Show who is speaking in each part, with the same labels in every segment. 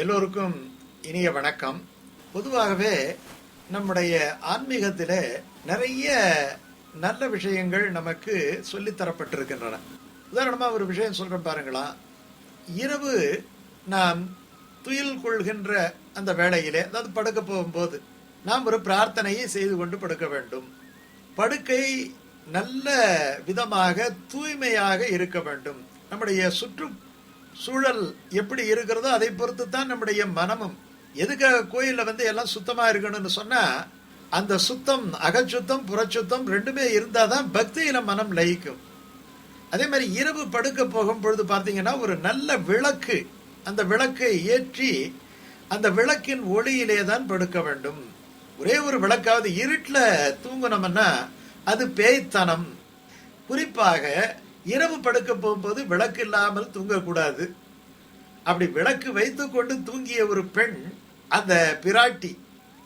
Speaker 1: எல்லோருக்கும் இனிய வணக்கம். பொதுவாகவே நம்முடைய ஆன்மீகத்தில் நிறைய நல்ல விஷயங்கள் நமக்கு சொல்லித்தரப்பட்டிருக்கின்றன உதாரணமாக ஒரு விஷயம் சொல்கிறேன் பாருங்களா. இரவு நாம் துயில் கொள்கின்ற அந்த வேளையிலே அதாவது படுக்க போகும்போது நாம் ஒரு பிரார்த்தனையை செய்து கொண்டு படுக்க வேண்டும். படுக்கை நல்ல விதமாக தூய்மையாக இருக்க வேண்டும். நம்முடைய சுற்று சூழல் எப்படி இருக்கிறதோ அதை பொறுத்து தான் நம்முடைய மனமும். எதுக்காக கோயிலில் வந்து எல்லாம் சுத்தமாக இருக்கணும்னு சொன்னால் அந்த சுத்தம் அகச்சுத்தம் புறச்சுத்தம் ரெண்டுமே இருந்தால் தான் பக்தியில் மனம் லயிக்கும். அதே மாதிரி இரவு படுக்க போகும் பொழுது பார்த்தீங்கன்னா ஒரு நல்ல விளக்கு அந்த விளக்கை ஏற்றி அந்த விளக்கின் ஒளியிலே தான் படுக்க வேண்டும். ஒரே ஒரு விளக்காவது இருட்டில் தூங்கினோம்னா அது பேய்த்தனம். குறிப்பாக இரவு படுக்க போகும்போது விளக்கு இல்லாமல் தூங்கக்கூடாது. அப்படி விளக்கு வைத்துக்கொண்டு தூங்கிய ஒரு பெண் அந்த பிராட்டி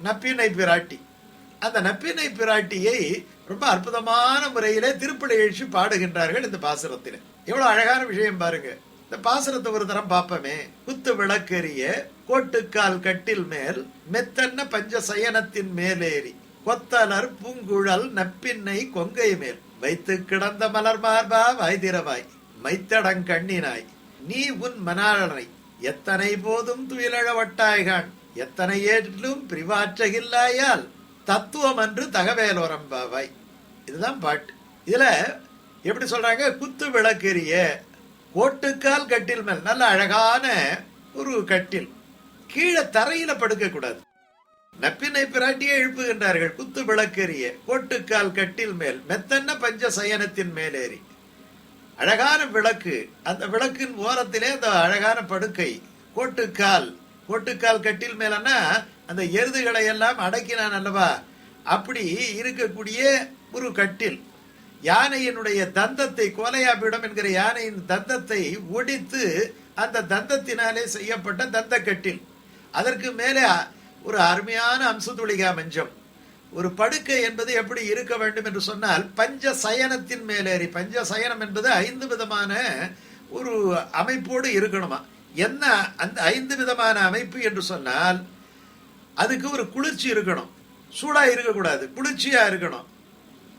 Speaker 1: நப்பினை பிராட்டி அந்த நப்பினை பிராட்டியை ரொம்ப அற்புதமான முறையிலே திருப்படி எழுச்சி பாடுகின்றார்கள் இந்த பாசுரத்தில். எவ்வளவு அழகான விஷயம் பாருங்க. இந்த பாசுரத்தை ஒரு தரம் பார்ப்போமே. குத்து விளக்கெறிய கோட்டுக்கால் கட்டில் மேல் மெத்தன்ன பஞ்ச சயனத்தின் மேலேறி கொத்தலர் பூங்குழல் நப்பின்னை கொங்கை மேல். வைத்து கிடந்த மலர் மார்பா வைதிரவாய் மைத்தடங் கண்ணினாய். நீ உன் மனாளனை எத்தனை போதும் துயிலழவட்டாய்கான் எத்தனை ஏற்றிலும் பிரிவாற்றகில்லாயால் தத்துவம் என்று தகவேலோரம்பாவாய் இதுதான் பாட்டு. இதுல எப்படி சொல்றாங்க? குத்து விளக்கெரிய கோட்டுக்கால் கட்டில் மேல் நல்ல அழகான ஒரு கட்டில். கீழே தரையில படுக்க கூடாது. நப்பினை பிராட்டியே எழுப்புகின்றார்கள். குத்து விளக்கெறிய கோட்டுக்கால் கட்டில் மேல் மெத்தன்ன பஞ்ச சயனத்தின் மேலேறி. அழகான விளக்கு அந்த விளக்கின் ஓரத்திலே அந்த அழகான படுக்கை கோட்டுக்கால் கோட்டுக்கால் கட்டில் மேலன்னா அந்த எருதுகளை எல்லாம் அடக்கினான் அல்லவா? அப்படி இருக்கக்கூடிய ஒரு கட்டில். யானையினுடைய தந்தத்தை கோலையாபிடம் என்கிற யானையின் தந்தத்தை ஒடித்து அந்த தந்தத்தினாலே செய்யப்பட்ட தந்த கட்டில் அதற்கு மேலே ஒரு அருமையான அம்சத்துளிகா மஞ்சம். ஒரு படுக்கை என்பது எப்படி இருக்க வேண்டும் என்று சொன்னால் பஞ்ச சயனத்தின் மேலேறி பஞ்ச சயனம் என்பது ஐந்து விதமான ஒரு அமைப்போடு இருக்கணுமா? என்ன அந்த ஐந்து விதமான அமைப்பு என்று சொன்னால் அதுக்கு ஒரு குளிர்ச்சி இருக்கணும். சூடாக இருக்கக்கூடாது குளிர்ச்சியாக இருக்கணும்.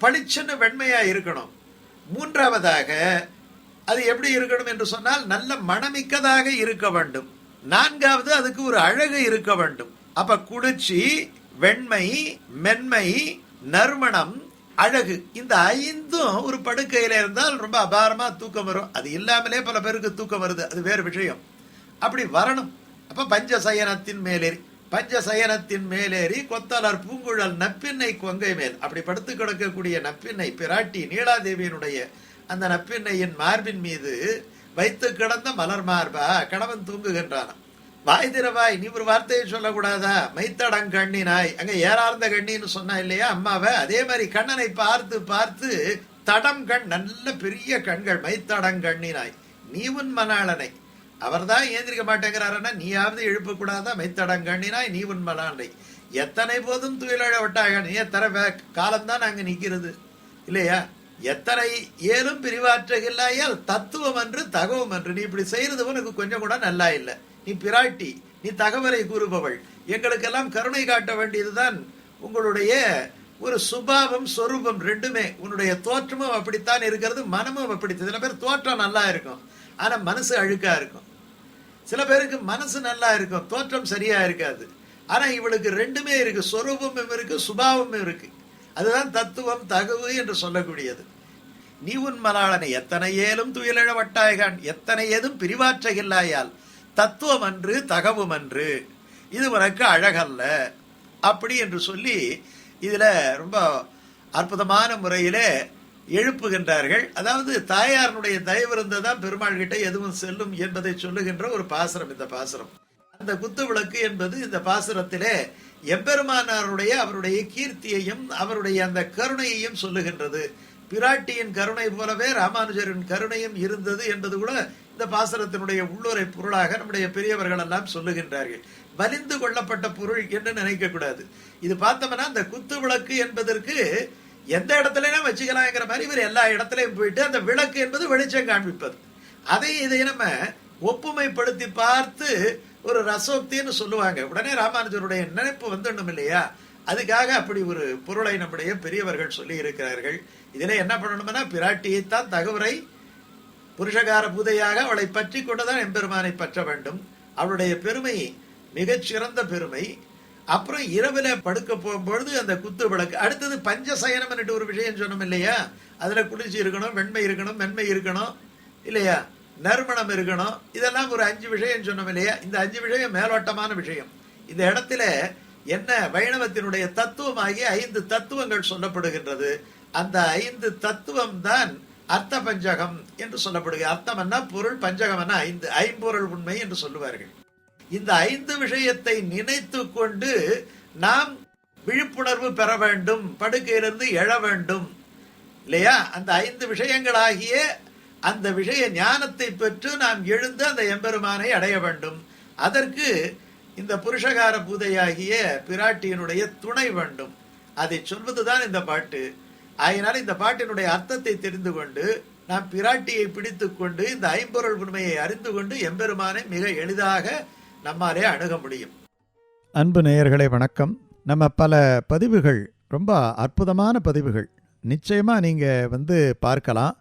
Speaker 1: பளிச்சுன்னு வெண்மையாக இருக்கணும். மூன்றாவதாக அது எப்படி இருக்கணும் என்று சொன்னால் நல்ல மனமிக்கதாக இருக்க வேண்டும். நான்காவது அதுக்கு ஒரு அழகு இருக்க வேண்டும். அப்ப குளிர்ச்சி வெண்மை மென்மை நறுமணம் அழகு இந்த ஐந்தும் ஒரு படுக்கையில இருந்தால் ரொம்ப அபாரமா தூக்கம் வரும். அது இல்லாமலே பல பேருக்கு தூக்கம் வருது. அது வேறு விஷயம். அப்படி வரணும். அப்ப பஞ்சசயனத்தின் மேலேறி பஞ்சசயனத்தின் மேலேறி கொத்தலர் பூங்குழல் நப்பின்னை கொங்கை மேல். அப்படி படுத்து கிடக்கக்கூடிய நப்பின்னை பிராட்டி நீலாதேவியினுடைய அந்த நப்பின்னையின் மார்பின் மீது வைத்து கிடந்த மலர் மார்பா கணவன் தூங்குகின்றான் வாய் திறவாய் நீ ஒரு வார்த்தையை சொல்லக்கூடாதா? மைத்தடங் கண்ணினாய். அங்க ஏறார்ந்த கண்ணின்னு சொன்னா இல்லையா அம்மாவை? அதே மாதிரி கண்ணனை பார்த்து பார்த்து தடம் கண் நல்ல பெரிய கண்கள் மைத்தடங் கண்ணினாய். நீ உன் மணாளனை. அவர் தான் ஏந்திரிக்க மாட்டேங்கிறாருன்னா நீயாவது எழுப்பக்கூடாதா? மைத்தடங் கண்ணினாய் நீ உன் மணாளனை. எத்தனை போதும் துயிலழ விட்டாக நீ எத்தனை காலம்தான் அங்கே நிற்கிறது இல்லையா? எத்தனை ஏலும் பிரிவாற்றகில்லாயால் தத்துவம் என்று தகவம் என்று நீ இப்படி செய்யறது உனக்கு கொஞ்சம் கூட நல்லா இல்லை. நீ பிராட்டி நீ தகவலை கூறுபவள். எங்களுக்கெல்லாம் கருணை காட்ட வேண்டியதுதான் உங்களுடைய ஒரு சுபாவம் சொரூபம் ரெண்டுமே. உன்னுடைய தோற்றமும் அப்படித்தான் இருக்கிறது மனமும் அப்படி சில பேர் தோற்றம் நல்லா இருக்கும் ஆனால் மனசு அழுக்கா இருக்கும். சில பேருக்கு மனசு நல்லா இருக்கும் தோற்றம் சரியா இருக்காது. ஆனால் இவளுக்கு ரெண்டுமே இருக்கு சொரூபமும் இருக்கு சுபாவமும் இருக்கு. அதுதான் தத்துவம் தகவு என்று சொல்லக்கூடியது. நீ உன் மலாளனை எத்தனை ஏலும் துயிலழ வட்டாய்கான் எத்தனை ஏதும் பிரிவாற்றகில்லாயால் அன்று தகவுமன்று. அன்று இது உனக்கு அழகல்ல. அப்படி என்று சொல்லி இதில் ரொம்ப அற்புதமான முறையிலே எழுப்புகின்றார்கள். அதாவது தாயாருடைய தயவு இருந்ததான் பெருமாள் கிட்ட எதுவும் செல்லும் என்பதை சொல்லுகின்ற ஒரு பாசுரம் இந்த பாசுரம். அந்த குத்து விளக்கு என்பது இந்த பாசுரத்திலே எம்பெருமானாருடைய அவருடைய கீர்த்தியையும் அவருடைய அந்த கருணையையும் சொல்லுகின்றது. பிராட்டியின் கருணை போலவே ராமானுஜரின் கருணையும் இருந்தது என்பது கூட இந்த பாசனத்தினுடைய உள்ளுரை பொருளாக நம்முடைய பெரியவர்கள் எல்லாம் சொல்லுகின்றார்கள். வலிந்து கொள்ளப்பட்ட பொருள் என்று நினைக்க கூடாது. இது பார்த்தோம்னா இந்த குத்து விளக்கு என்பதற்கு எந்த இடத்துலயும் வச்சுக்கலாங்கிற மாதிரி இவர் எல்லா இடத்துலயும் போயிட்டு அந்த விளக்கு என்பது வெளிச்சம் காண்பிப்பது. அதை இதை நம்ம ஒப்புமைப்படுத்தி பார்த்து ஒரு ரசோக்தின்னு சொல்லுவாங்க. உடனே ராமானுஜருடைய நினைப்பு வந்துடணும் இல்லையா அதுக்காக அப்படி ஒரு பொருளை நம்முடைய பெரியவர்கள் சொல்லி இருக்கிறார்கள். இதிலே என்ன பண்ணணும்னா பிராட்டியைத்தான் தகவரை புருஷகார பூதையாக அவளை பற்றி கொண்டுதான் எம்பெருமானை பற்ற வேண்டும். அவளுடைய பெருமை மிகச்சிறந்த பெருமை. அப்புறம் இரவுல படுக்க போகும்பொழுது அந்த குத்து விளக்கு அடுத்தது பஞ்சசயனம் என்று ஒரு விஷயம் சொன்னோம் இல்லையா? அதுல குளிர்ச்சி இருக்கணும் வெண்மை இருக்கணும் மென்மை இருக்கணும் இல்லையா? நறுமணம் இருக்கணும். இதெல்லாம் ஒரு அஞ்சு விஷயம் சொன்னோம் இல்லையா? இந்த அஞ்சு விஷயம் மேலோட்டமான விஷயம். இந்த இடத்துல என்ன வைணவத்தினுடைய தத்துவமாகிய ஐந்து தத்துவங்கள் சொல்லப்படுகின்றது. அந்த ஐந்து தத்துவம் தான் அர்த்த பஞ்சகம் என்று சொல்லப்படுகிறது. அர்த்தம்னா பொருள் பஞ்சகம்னா ஐந்து ஐம்பொருள் உண்மை என்று சொல்லுவார்கள். இந்த ஐந்து விஷயத்தை நினைத்து கொண்டு நாம் விழிப்புணர்வு பெற வேண்டும் படுக்கையிலிருந்து எழ வேண்டும். இல்லையா? அந்த ஐந்து விஷயங்களாகிய அந்த விஷய ஞானத்தை பெற்று நாம் எழுந்து அந்த எம்பெருமானை அடைய வேண்டும். அதற்கு இந்த புருஷகார பூதையாகிய பிராட்டியினுடைய துணை வேண்டும். அதை சொல்வதுதான் இந்த பாட்டு. ஆகையினால் இந்த பாட்டினுடைய அர்த்தத்தை தெரிந்து கொண்டு நாம் பிராட்டியை பிடித்துக்கொண்டு இந்த ஐம்பொருள் உண்மையை அறிந்து கொண்டு எம்பெருமானை மிக எளிதாக நம்மாலே அணுக முடியும்.
Speaker 2: அன்பு நேயர்களே வணக்கம். நம்ம பல பதிவுகள் ரொம்ப அற்புதமான பதிவுகள். நிச்சயமாக நீங்கள் வந்து பார்க்கலாம்.